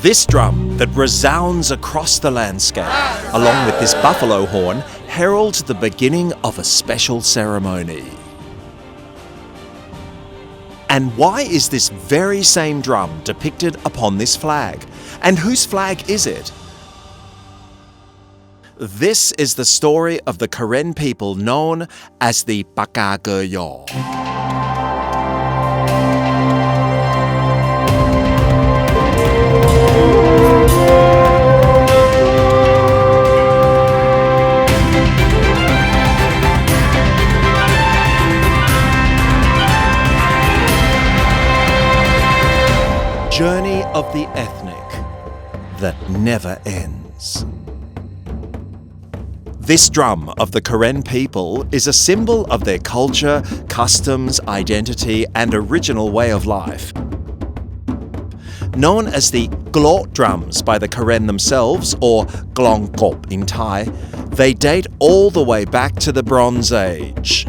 This drum that resounds across the landscape, along with this buffalo horn, heralds the beginning of a special ceremony. And why is this very same drum depicted upon this flag? And whose flag is it? This is the story of the Karen people known as the Pakagöyo. Journey of the ethnic that never ends. This drum of the Karen people is a symbol of their culture, customs, identity, and original way of life. Known as the glot drums by the Karen themselves, or glongkop in Thai, they date all the way back to the Bronze Age.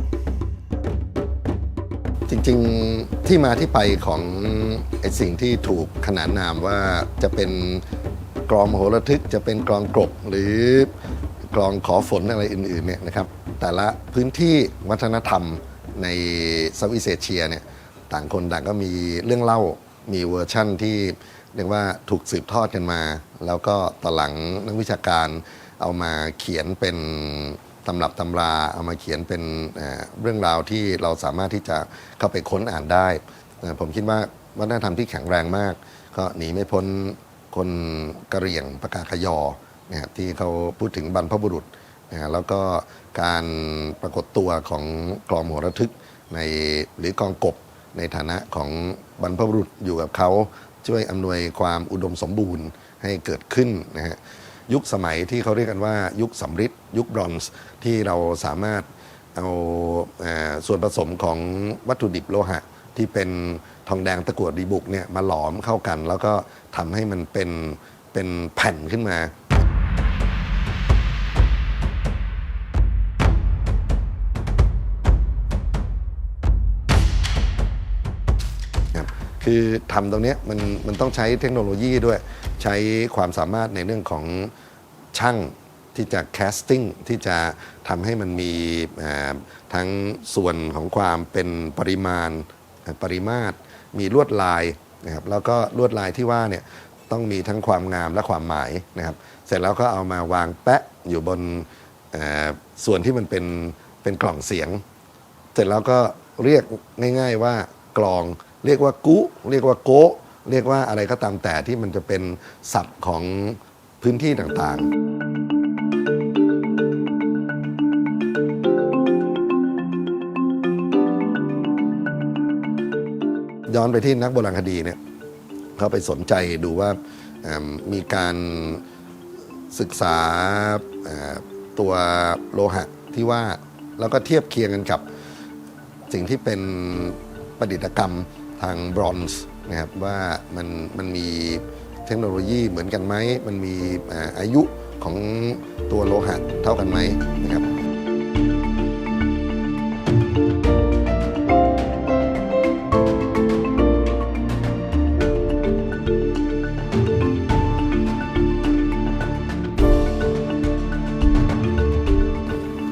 จริงๆที่มาที่ไปของไอสิ่งที่ถูกขนานนามว่าจะเป็นกลองมโหระทึก จะเป็นกลองกรบหรือกลองขอฝนอะไรอื่นๆเนี่ยนะครับแต่ละพื้นที่วัฒนธรรมในเซาท์อีสเอเชียเนี่ยต่างคนต่างก็มีเรื่องเล่ามีเวอร์ชั่นที่เรียกว่าถูกสืบทอดกันมา แล้วก็ต่อหลังนักวิชาการเอามาเขียนเป็น ตำรับตำราเอามาเขียนเป็นเรื่องราวที่เราสามารถที่จะเข้าไปค้นอ่านได้ ผมคิดว่าวัฒนธรรมที่แข็งแรงมาก ก็หนีไม่พ้นคนกระเหรี่ยงปากาขยอนะครับที่เขาพูดถึงบรรพบุรุษนะฮะแล้วก็การปรากฏตัวของกลองโหระทึกในหรือกองกบในฐานะของบรรพบุรุษอยู่กับเขาช่วยอำนวยความอุดมสมบูรณ์ให้เกิดขึ้นนะฮะ ยุคสมัยที่เขาเรียกกันว่ายุคสำริดยุคบรอนซ์ที่เราสามารถเอาเอ่อส่วนผสมของวัตถุดิบโลหะ ที่เป็นทองแดงตะกั่วดีบุกเนี่ยมาหลอมเข้ากัน แล้วก็ทำให้มันเป็นเป็นแผ่นขึ้นมาครับคือทำตรงนี้มันมันต้องใช้เทคโนโลยีด้วย ใช้ความสามารถในเรื่องของช่างที่จะแคสติ้งที่จะทำให้มันมีทั้งส่วนของความเป็นปริมาณปริมาตร มีลวดลายนะครับแล้วก็ลวดลายที่ว่าเนี่ยต้องมีทั้งความงามและความหมายนะครับ เสร็จแล้วก็เอามาวางแปะอยู่บนส่วนที่มันเป็นเป็นกล่องเสียง เสร็จแล้วก็เรียกง่าย ๆว่ากลอง เรียกว่ากุเรียกว่าโกะ เรียกว่าอะไรก็ตามแต่ที่มันจะเป็นศัพท์ของพื้นที่ต่างๆ ย้อนไปที่นักโบราณคดีเนี่ยเขาไปสนใจดูว่ามีการศึกษาตัวโลหะที่ว่าแล้วก็เทียบเคียงกันกับสิ่งที่เป็นประดิษฐกรรมทางบรอนซ์ นะครับว่ามันมันมีเทคโนโลยีเหมือนกันไหม มันมีอายุของตัวโลหะเท่ากันไหมนะครับ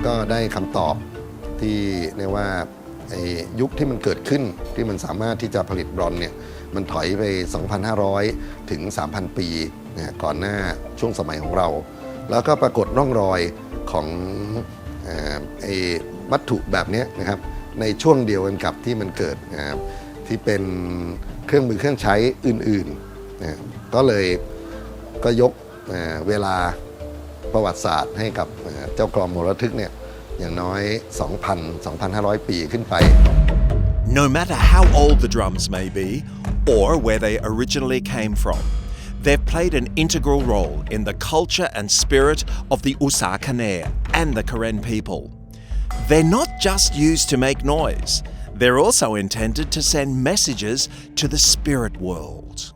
ก็ได้คำตอบที่เรียกว่า ยุคที่มันเกิดขึ้นที่มันสามารถที่จะผลิตบรอนเนี่ยมันถอยไป 2,500 ถึง 3,000 ปีนะฮะก่อนหน้าช่วงสมัยของเรา แล้วก็ปรากฏร่องรอยของไอ้วัตถุแบบนี้นะครับในช่วงเดียวกันกับที่มันเกิดนะครับที่เป็นเครื่องมือเครื่องใช้อื่นๆนะก็เลยก็ยกเวลาประวัติศาสตร์ให้กับเจ้ากรอมโหรทึกเนี่ย อย่างน้อย 2,000 2,500 ปีขึ้นไป No matter how old the drums may be or where they originally came from, they've played an integral role in the culture and spirit of the Usa Khaner and the Karen people. They're not just used to make noise, they're also intended to send messages to the spirit world.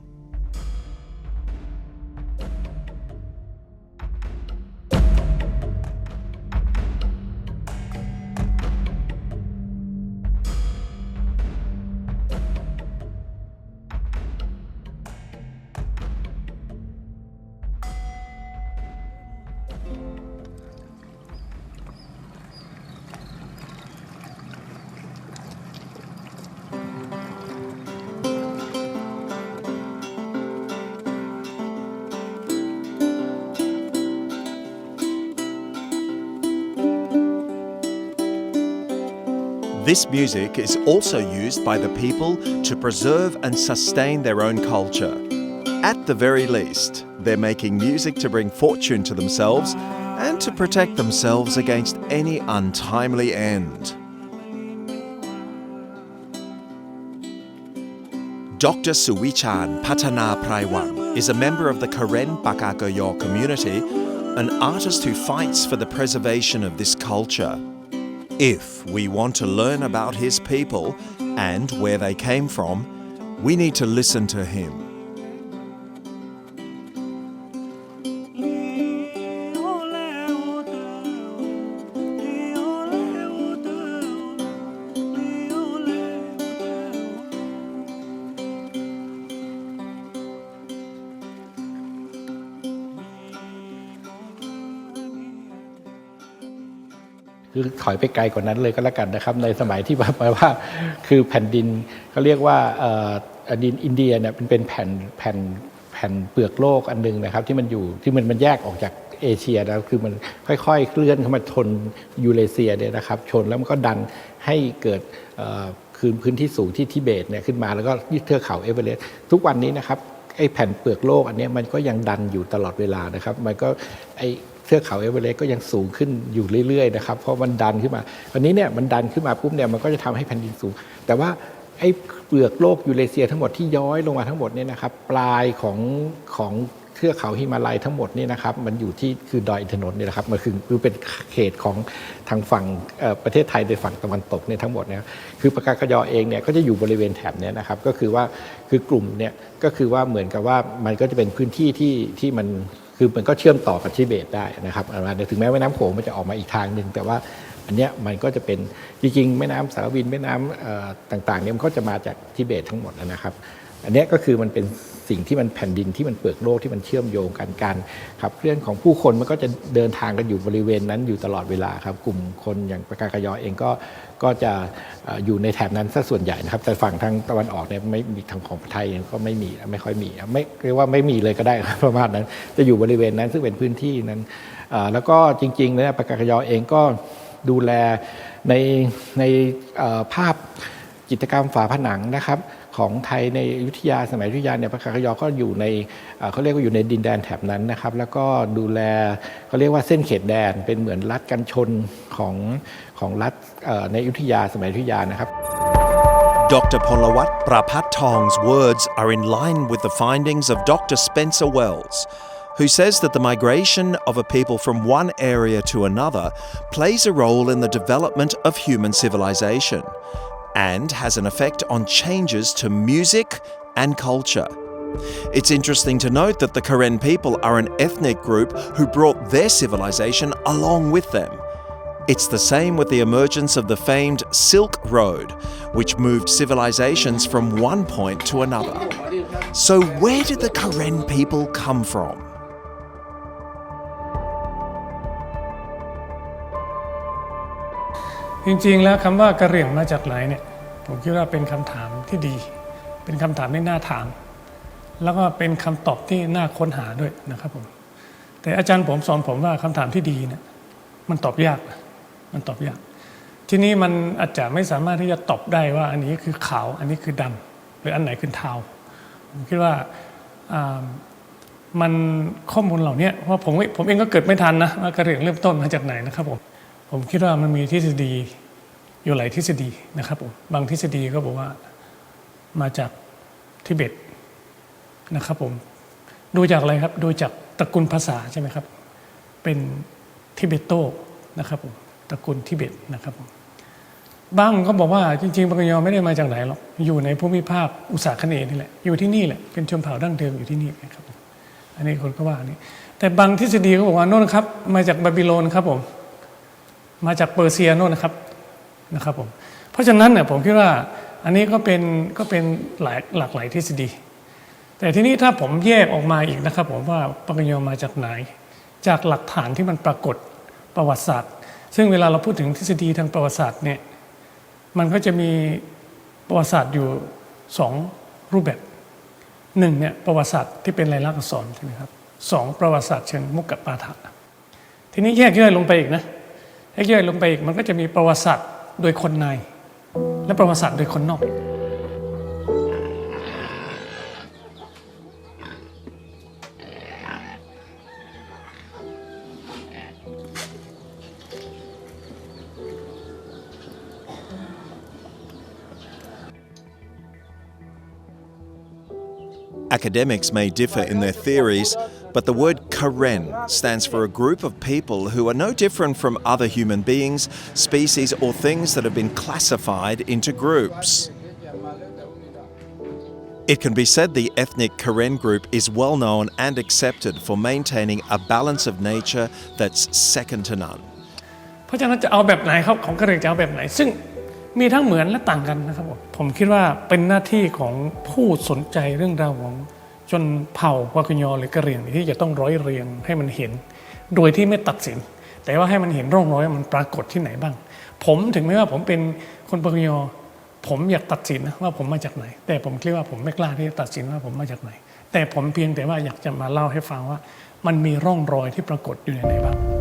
This music is also used by the people to preserve and sustain their own culture. At the very least, they're making music to bring fortune to themselves and to protect themselves against any untimely end. Dr. Suwichan Patana Praiwan is a member of the Karen Bakagoyo community, an artist who fights for the preservation of this culture. If we want to learn about his people and where they came from, we need to listen to him. คือถอยไปไกลกว่านั้นเลยก็แล้วกันนะครับในสมัยที่แบบว่าคือแผ่นดินเขาเรียกว่าอ่อดินอินเดียเนี่ยเป็นแผ่นแผ่นแผ่นเปลือกโลกอันหนึงนะครับที่มันอยู่ที่มันมันแยกออกจากเอเชียนะคือมันค่อยๆเคลื่อนเข้ามาชนยูเรเซียเนี่ยนะครับชนแล้วมันก็ดันให้เกิดอ่อคืนพื้นที่สูงที่ทิเบตเนี่ยขึ้นมาแล้วก็เทือกเขาเอเวอเรสต์ทุกวันนี้นะครับไอ้แผ่นเปลือกโลกอันนี้มันก็ยังดันอยู่ตลอดเวลานะครับ มันก็ไอ้ เทือกเขาเอเวอเรสต์ก็ยังสูงขึ้นอยู่เรื่อยๆนะครับเพราะมันดันขึ้นมาวันนี้เนี่ยมันดันขึ้นมาปุ๊บเนี่ยมันก็จะทำให้แผ่นดินสูง แต่ว่าไอ้เปลือกโลกยูเรเซียทั้งหมดที่ย้อยลงมาทั้งหมดเนี่ยนะครับปลายของของเทือกเขาฮิมาลัยทั้งหมดเนี่ยนะครับมันอยู่ที่คือดอยอินทนนท์เนี่ยนะครับมันคือคือเป็นเขตของทางฝั่งประเทศไทยในฝั่งตะวันตกเนี่ยทั้งหมดเนี่ยคือปากากยอเองเนี่ยก็จะอยู่บริเวณแถบนี้นะครับก็คือว่าคือกลุ่มเนี่ยก็คือว่าเหมือนกับว่ามันก็จะเป็นพื้นที่ที่ที่มัน คือมันก็เชื่อมต่อกับทิเบตได้นะครับอ่าถึงแม้แม่น้ำโขงมันจะออกมาอีกทางหนึ่งแต่ว่าอันเนี้ยมันก็จะเป็นจริงๆแม่น้ำสาวินแม่น้ำเอ่อต่างๆเนี่ยมันก็จะมาจากทิเบตทั้งหมดนะครับ อันเนี้ยก็คือมันเป็น สิ่งที่มันแผ่นดินที่มันเปลือกโลกที่มันเชื่อมโยงกันการขับเคลื่อนของผู้คนมันก็จะเดินทางกันอยู่บริเวณนั้นอยู่ตลอดเวลาครับ กลุ่มคนอย่างปากากยอเองก็ก็จะอยู่ในแถบนั้นซะส่วนใหญ่นะครับ แต่ฝั่งทางตะวันออกเนี่ยไม่มีทางของไทยก็ไม่มีไม่ค่อยมีไม่เรียกว่าไม่มีเลยก็ได้ครับประมาณนั้น จะอยู่บริเวณนั้นซึ่งเป็นพื้นที่นั้นแล้วก็จริงๆนี่ยปากากยอเองก็ดูแลในในภาพจิตรกรรมฝาผนังนะครับ ของไทยในอยุธยาสมัยอยุธยาเนี่ยพระคากยอก็อยู่ในเขาเรียกว่าอยู่ในดินแดนแถบนั้นนะครับ แล้วก็ดูแลเขาเรียกว่าเส้นเขตแดนเป็นเหมือนรัฐกันชนของของรัฐในอยุธยาสมัยอยุธยานะครับ Dr. Polawat Prapat Tong's words are in line with the findings of Dr. Spencer Wells, who says that the migration of a people from one area to another plays a role in the development of human civilization and has an effect on changes to music and culture. It's interesting to note that the Karen people are an ethnic group who brought their civilization along with them. It's the same with the emergence of the famed Silk Road, which moved civilizations from one point to another. So, where did the Karen people come from? จริงๆแล้วคำว่ากระเหรี่ยงมาจากไหนเนี่ยผมคิดว่าเป็นคำถามที่ดี เป็นคำถามที่น่าถาม แล้วก็เป็นคำตอบที่น่าค้นหาด้วยนะครับผมแต่อาจารย์ผมสอนผมว่าคำถามที่ดีเนี่ยมันตอบยากมันตอบยาก ที่นี้มันอาจจะไม่สามารถที่จะตอบได้ว่า อันนี้คือขาวอันนี้คือดำหรืออันไหนคือเทาผมคิดว่าอ่ามันข้อมูลเหล่านี้เพราะผมผมเองก็เกิดไม่ทันนะว่ากระเหรี่ยงเริ่มต้นมาจากไหนนะครับผม ผมคิดว่ามันมีทฤษฎีอยู่หลายทฤษฎีนะครับผมบางทฤษฎีก็บอกว่ามาจากทิเบตนะครับผมดูจากอะไรครับดูจากตระกูลภาษาใช่ไหมครับ เป็นทิเบตโตนะครับผมตระกูลทิเบตนะครับผมบางก็บอกว่าจริงๆปังยอไม่ได้มาจากไหนหรอกอยู่ในภูมิภาคอุตสาคเนนี่แหละอยู่ที่นี่แหละเป็นชนเผ่าดั้งเดิมอยู่ที่นี่นะครับอันนี้คนก็ว่านี้แต่บางทฤษฎีก็บอกว่าโน่นครับ มาจากบาบิโลนครับผม มาจากเปอร์เซียโน่นนะครับนะครับผมเพราะฉะนั้นเนี่ยผมคิดว่าอันนี้ก็เป็นก็เป็นหลายหลากหลายทฤษฎี แต่ทีนี้ถ้าผมแยกออกมาอีกนะครับ ผมว่าปังยอมาจากไหน จากหลักฐานที่มันปรากฏประวัติศาสตร์ ซึ่งเวลาเราพูดถึงทฤษฎีทางประวัติศาสตร์เนี่ยมันก็จะมีประวัติศาสตร์อยู่สองรูปแบบหนึ่งเนี่ยประวัติศาสตร์ที่เป็นลายลักษณ์อักษรใช่ไหมครับสองประวัติศาสตร์เชิงมุกกปาฐะทีนี้แยกย่อยลงไปอีกนะ แยกย่อยลงไปอีกมันก็จะมีประวัติศาสตร์โดยคนใน และประวัติศาสตร์โดยคนนอก Academics may differ in their theories, but the word Karen stands for a group of people who are no different from other human beings, species, or things that have been classified into groups. It can be said the ethnic Karen group is well known and accepted for maintaining a balance of nature that's second to none. เพราะฉะนั้นจะเอาแบบไหนครับของกระเหรี่ยงจะเอาแบบไหน ซึ่งมีทั้งเหมือนและต่างกันนะครับผมผมคิดว่าเป็นหน้าที่ของผู้สนใจเรื่องราวของ จนเผ่าวากยอหรือกระเหรี่ยงที่จะต้องร้อยเรียงให้มันเห็น โดยที่ไม่ตัดสิน แต่ว่าให้มันเห็นร่องรอยมันปรากฏที่ไหนบ้าง ผมถึงแม้ว่าผมเป็นคนปากยอผมอยากตัดสินนะว่าผมมาจากไหน แต่ผมคิดว่าผมไม่กล้าที่จะตัดสินว่าผมมาจากไหน แต่ผมเพียงแต่ว่าอยากจะมาเล่าให้ฟังว่า มันมีร่องรอยที่ปรากฏอยู่ในไหนบ้าง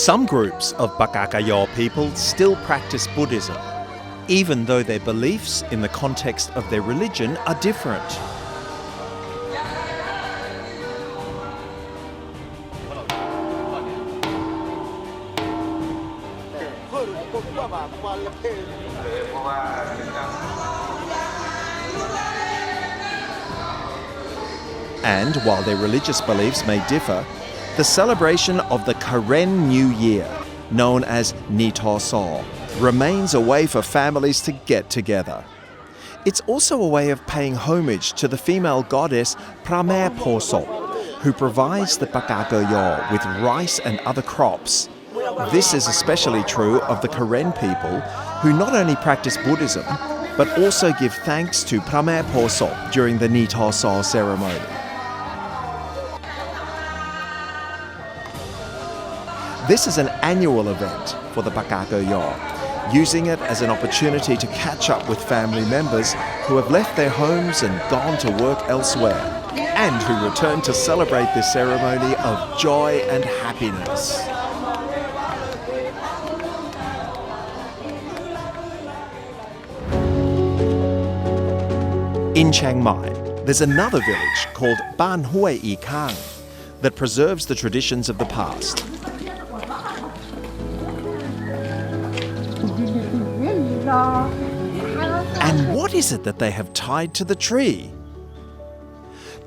Some groups of Bakakayo people still practice Buddhism, even though their beliefs in the context of their religion are different. And while their religious beliefs may differ, the celebration of the Karen New Year, known as Nitoso, remains a way for families to get together. It's also a way of paying homage to the female goddess Pramer Poso, who provides the Bakagoyo with rice and other crops. This is especially true of the Karen people, who not only practice Buddhism, but also give thanks to Pramer Poso during the Nitoso ceremony. This is an annual event for the Bakagoyo, using it as an opportunity to catch up with family members who have left their homes and gone to work elsewhere, and who return to celebrate this ceremony of joy and happiness. In Chiang Mai, there's another village called Ban Hue I Kang that preserves the traditions of the past. And what is it that they have tied to the tree?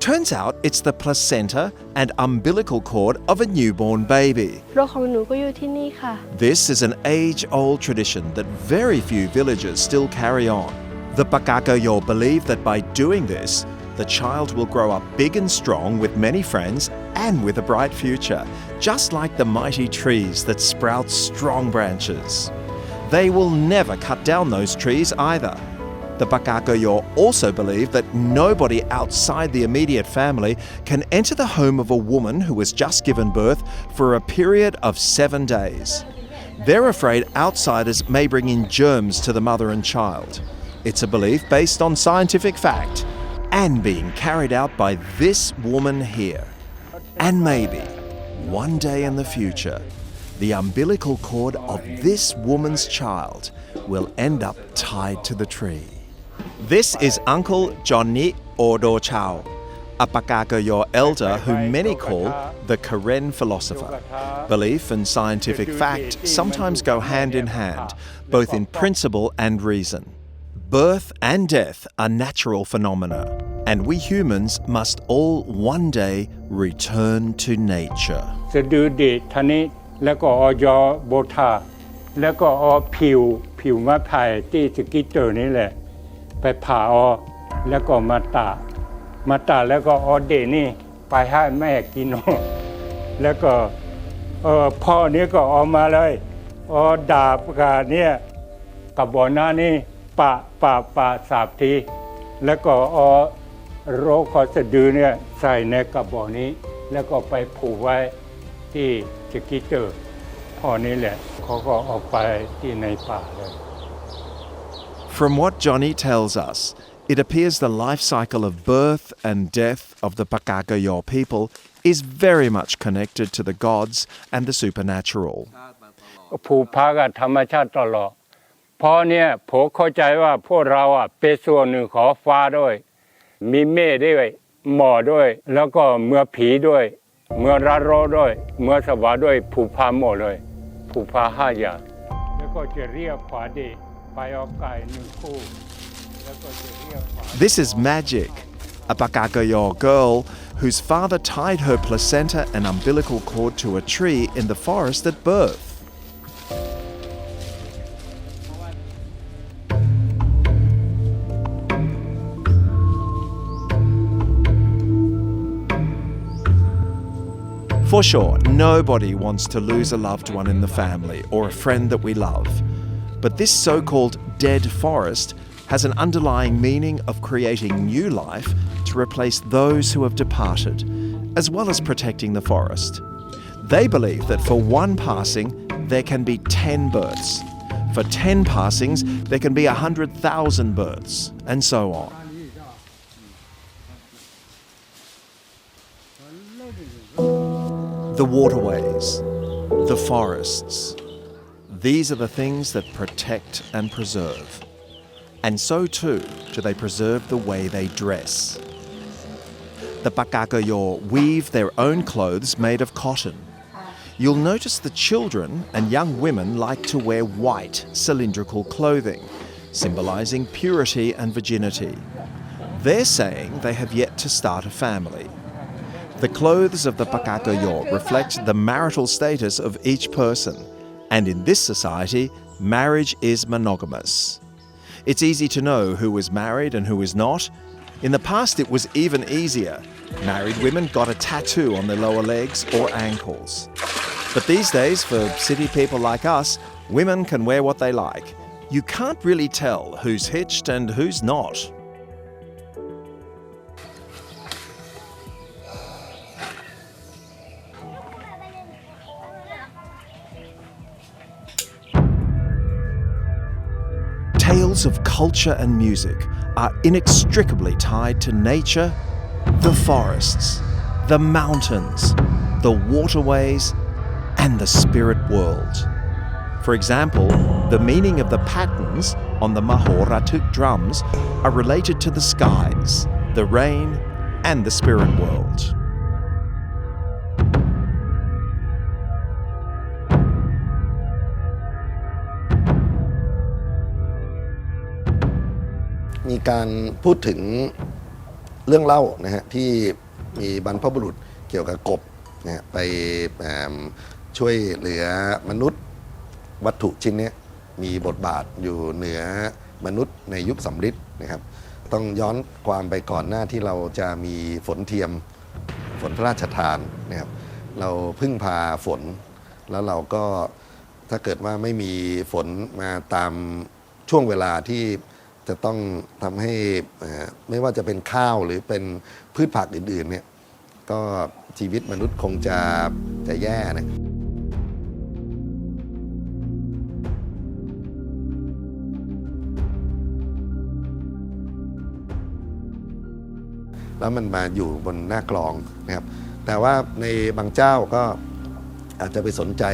Turns out it's the placenta and umbilical cord of a newborn baby. This is an age old tradition that very few villagers still carry on. The Pakakayo believe that by doing this, the child will grow up big and strong with many friends and with a bright future, just like the mighty trees that sprout strong branches. They will never cut down those trees either. The Bakagoyo also believe that nobody outside the immediate family can enter the home of a woman who has just given birth for a period of seven days. They're afraid outsiders may bring in germs to the mother and child. It's a belief based on scientific fact and being carried out by this woman here. And maybe, one day in the future, the umbilical cord of this woman's child will end up tied to the tree. This is Uncle Johnny Odo Chow, a Pakagayo elder who many call the Karen philosopher. Belief and scientific fact sometimes go hand in hand, both in principle and reason. Birth and death are natural phenomena, and we humans must all one day return to nature. แล้วก็ออยโบทาแล้วก็ออผิว ผิวมะไผ่ที่สกิเตอร์นี่แหละ ไปผ่าออแล้วก็มาตามาตาแล้วก็ออเดนี่ไปให้แม่กินแล้วก็เออพ่อนี้ก็ออกมาเลยออดาบกาเนี่ยกับบ่อหน้านี่ปะปะปะสาบทีแล้วก็ออโรคคอสะดือเนี่ยใส่ในกระบอกนี้ แล้วก็ไปผูกไว้ที่ สกิตเตอร์พ่อนี้แหละเขาก็เออกไปที่ในป่าเลย From what Johnny tells us, it appears the life cycle of birth and death of the Pakagayo people is very much connected to the gods and the supernatural. ผูกพักกับธรรมชาติตลอดเพราะเนี่ยผมเข้าใจว่าพวกเราอะเป็นส่วนหนึ่งของฟ้าด้วย มีเมฆด้วย หมอด้วย แล้วก็เมื่อผีด้วย เมื่อรัดโรด้วย เมื่อสวาด้วยผูกพันหมดเลย ผูกพันห้าอย่างแล้วก็จะเรียกขวาดีไปเอาไก่หนึ่งคู่ แล้วก็จะเรียกขวา This is magic. A Pakagayo girl whose father tied her placenta and umbilical cord to a tree in the forest at birth. For sure, nobody wants to lose a loved one in the family or a friend that we love. But this so called dead forest has an underlying meaning of creating new life to replace those who have departed, as well as protecting the forest. They believe that for one passing, there can be 10 births. For 10 passings, there can be 100,000 births, and so on. The waterways, the forests. These are the things that protect and preserve. And so too do they preserve the way they dress. The Pakagayo weave their own clothes made of cotton. You'll notice the children and young women like to wear white, cylindrical clothing, symbolizing purity and virginity. They're saying they have yet to start a family. The clothes of the Pakagayo reflect the marital status of each person, and in this society, marriage is monogamous. It's easy to know who is married and who is not. In the past, it was even easier. Married women got a tattoo on their lower legs or ankles. But these days, for city people like us, women can wear what they like. You can't really tell who's hitched and who's not. Of culture and music are inextricably tied to nature, the forests, the mountains, the waterways, and the spirit world. For example, the meaning of the patterns on the Mahoratuk drums are related to the skies, the rain, and the spirit world. มีการพูดถึงเรื่องเล่านะฮะที่มีบรรพบุรุษเกี่ยวกับกบนะฮะไปแอมช่วยเหลือมนุษย์วัตถุชิ้นเนี้ยมีบทบาทอยู่เหนือมนุษย์ในยุคสำริดนะครับ ต้องย้อนความไปก่อนหน้าที่เราจะมีฝนเทียมฝนพระราชทานนะครับเราพึ่งพาฝน แล้วเราก็ถ้าเกิดว่าไม่มีฝนมาตามช่วงเวลาที่ จะต้องทำให้ไม่ว่าจะเป็นข้าวหรือเป็นพืชผักอื่นๆเนี่ยก็ชีวิตมนุษย์คงจะจะแย่นะแล้วมันมาอยู่บนหน้ากลองนะครับ แต่ว่าในบางเจ้าก็อาจจะไปสนใจ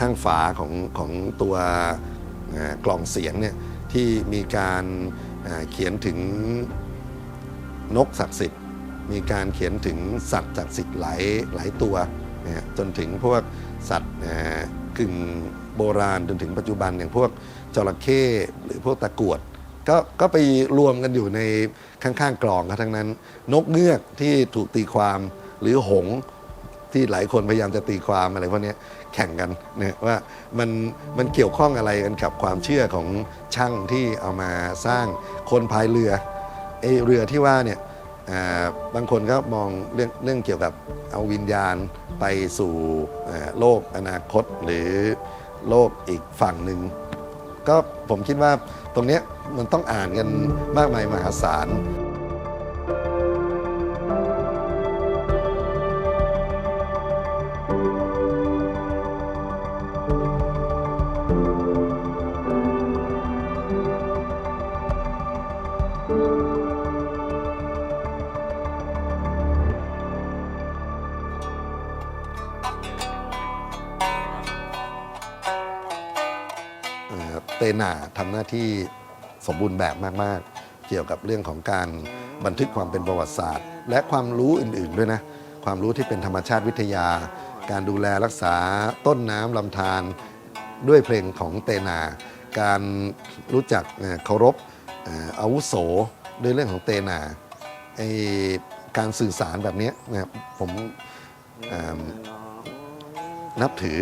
ข้างฝาของของตัวกล่องเสียงเนี่ย ที่มีการเอ่อเขียนถึงนกศักดิ์สิทธิ์ มีการเขียนถึงสัตว์ศักดิ์สิทธิ์หลายหลายตัวนะจนถึงพวกสัตว์กึ่งโบราณจนถึงปัจจุบันอย่างพวกจระเข้หรือพวกตะกรวดก็ก็ไปรวมกันอยู่ในข้างๆกล่องครับทั้งนั้น นกเงือกที่ถูกตีความหรือหงที่หลายคนพยายามจะตีความอะไรพวกนี้ แข่งกันเนี่ยว่ามันมันเกี่ยวข้องอะไรกันกับความเชื่อของช่างที่เอามาสร้างคนพายเรือไอเรือที่ว่าเนี่ยอ่าบางคนก็มองเรื่องเรื่องเกี่ยวกับเอาวิญญาณไปสู่โลกอนาคตหรือโลกอีกฝั่งหนึ่งก็ผมคิดว่าตรงนี้มันต้องอ่านกันมากมายมหาศาล อ่าทำหน้าที่สมบูรณ์แบบมากๆ เกี่ยวกับเรื่องของการบันทึกความเป็นประวัติศาสตร์ และความรู้อื่นๆด้วยนะ ความรู้ที่เป็นธรรมชาติวิทยา การดูแลรักษาต้นน้ำลำธารด้วยเพลงของเตนา การรู้จักเคารพอาวุโสด้วยเรื่องของเตนาไอการสื่อสารแบบนี้นะผมนับถือ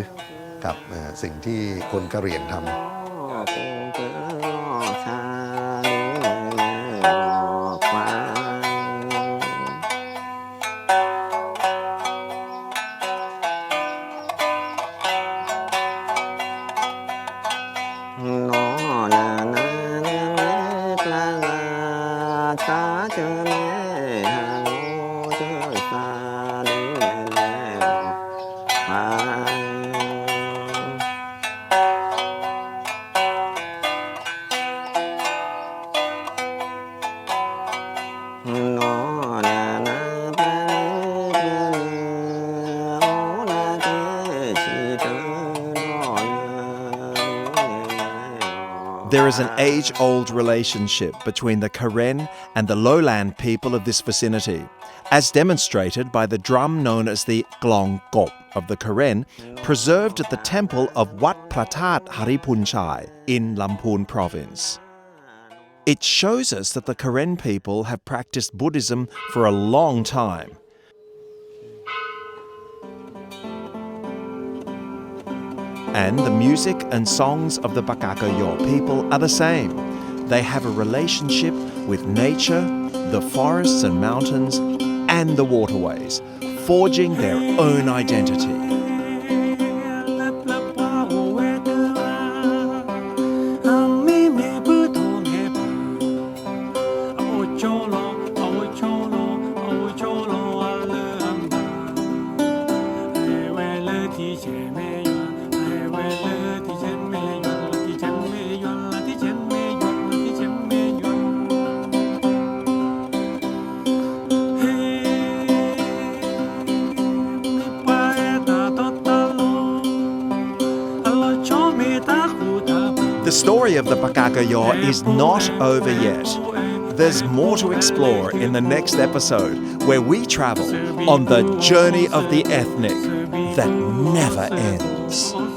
กับสิ่งที่คนกะเหรี่ยงทำ Ah, tá. Is an age old relationship between the Karen and the lowland people of this vicinity, as demonstrated by the drum known as the Glong Gop of the Karen, preserved at the temple of Wat Pratat Haripunchai in Lamphun province. It shows us that the Karen people have practiced Buddhism for a long time. And the music and songs of the Bakakayo people are the same. They have a relationship with nature, the forests and mountains, and the waterways, forging their own identity. Story of the Bakakayo is not over yet. There's more to explore in the next episode where we travel on the journey of the ethnic that never ends.